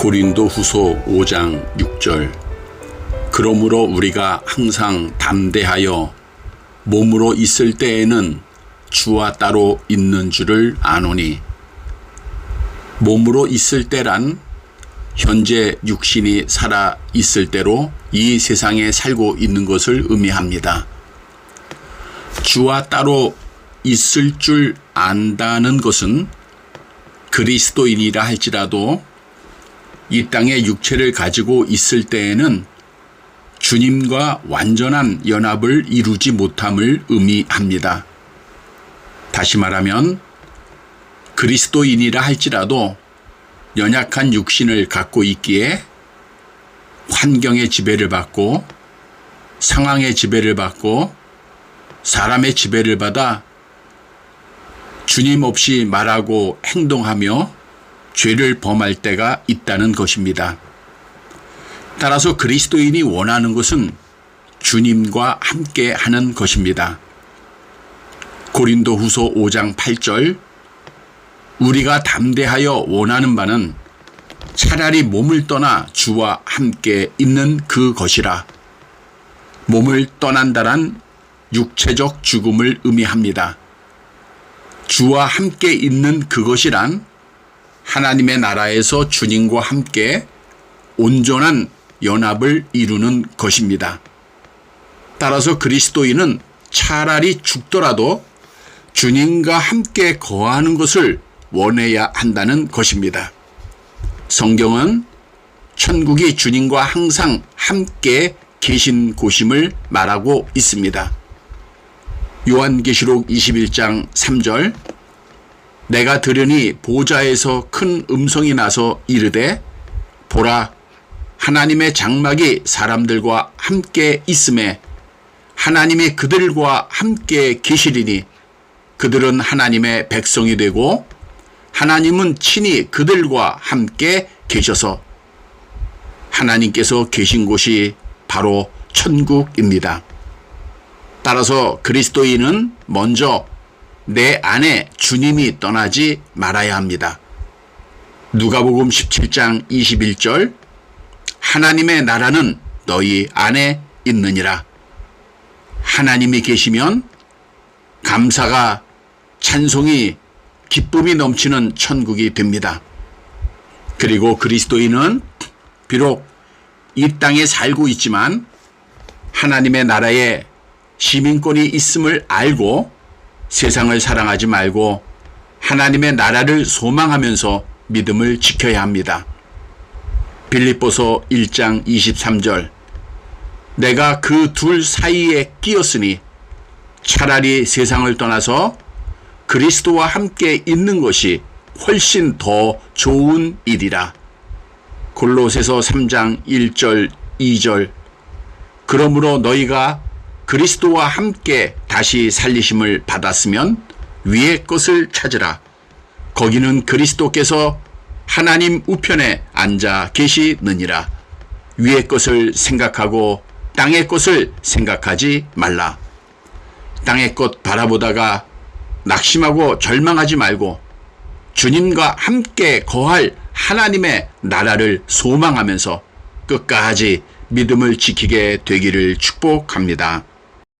고린도 후소 5장 6절 그러므로 우리가 항상 담대하여 몸으로 있을 때에는 주와 따로 있는 줄을 아노니 몸으로 있을 때란 현재 육신이 살아 있을 때로 이 세상에 살고 있는 것을 의미합니다. 주와 따로 있을 줄 안다는 것은 그리스도인이라 할지라도 이 땅에 육체를 가지고 있을 때에는 주님과 완전한 연합을 이루지 못함을 의미합니다. 다시 말하면 그리스도인이라 할지라도 연약한 육신을 갖고 있기에 환경의 지배를 받고 상황의 지배를 받고 사람의 지배를 받아 주님 없이 말하고 행동하며 죄를 범할 때가 있다는 것입니다. 따라서 그리스도인이 원하는 것은 주님과 함께 하는 것입니다. 고린도 후소 5장 8절 우리가 담대하여 원하는 바는 차라리 몸을 떠나 주와 함께 있는 그 것이라. 몸을 떠난다란 육체적 죽음을 의미합니다. 주와 함께 있는 그것이란 하나님의 나라에서 주님과 함께 온전한 연합을 이루는 것입니다. 따라서 그리스도인은 차라리 죽더라도 주님과 함께 거하는 것을 원해야 한다는 것입니다. 성경은 천국이 주님과 항상 함께 계신 곳임을 말하고 있습니다. 요한계시록 21장 3절 내가 들으니 보좌에서 큰 음성이 나서 이르되 보라 하나님의 장막이 사람들과 함께 있음에 하나님이 그들과 함께 계시리니 그들은 하나님의 백성이 되고 하나님은 친히 그들과 함께 계셔서 하나님께서 계신 곳이 바로 천국입니다. 따라서 그리스도인은 먼저 내 안에 주님이 떠나지 말아야 합니다. 누가복음 17장 21절 하나님의 나라는 너희 안에 있느니라. 하나님이 계시면 감사가 찬송이 기쁨이 넘치는 천국이 됩니다. 그리고 그리스도인은 비록 이 땅에 살고 있지만 하나님의 나라에 시민권이 있음을 알고 세상을 사랑하지 말고 하나님의 나라를 소망하면서 믿음을 지켜야 합니다. 빌립보서 1장 23절 내가 그 둘 사이에 끼었으니 차라리 세상을 떠나서 그리스도와 함께 있는 것이 훨씬 더 좋은 일이라. 골로새서 3장 1절 2절 그러므로 너희가 그리스도와 함께 다시 살리심을 받았으면 위의 것을 찾으라. 거기는 그리스도께서 하나님 우편에 앉아 계시느니라. 위의 것을 생각하고 땅의 것을 생각하지 말라. 땅의 것 바라보다가 낙심하고 절망하지 말고 주님과 함께 거할 하나님의 나라를 소망하면서 끝까지 믿음을 지키게 되기를 축복합니다.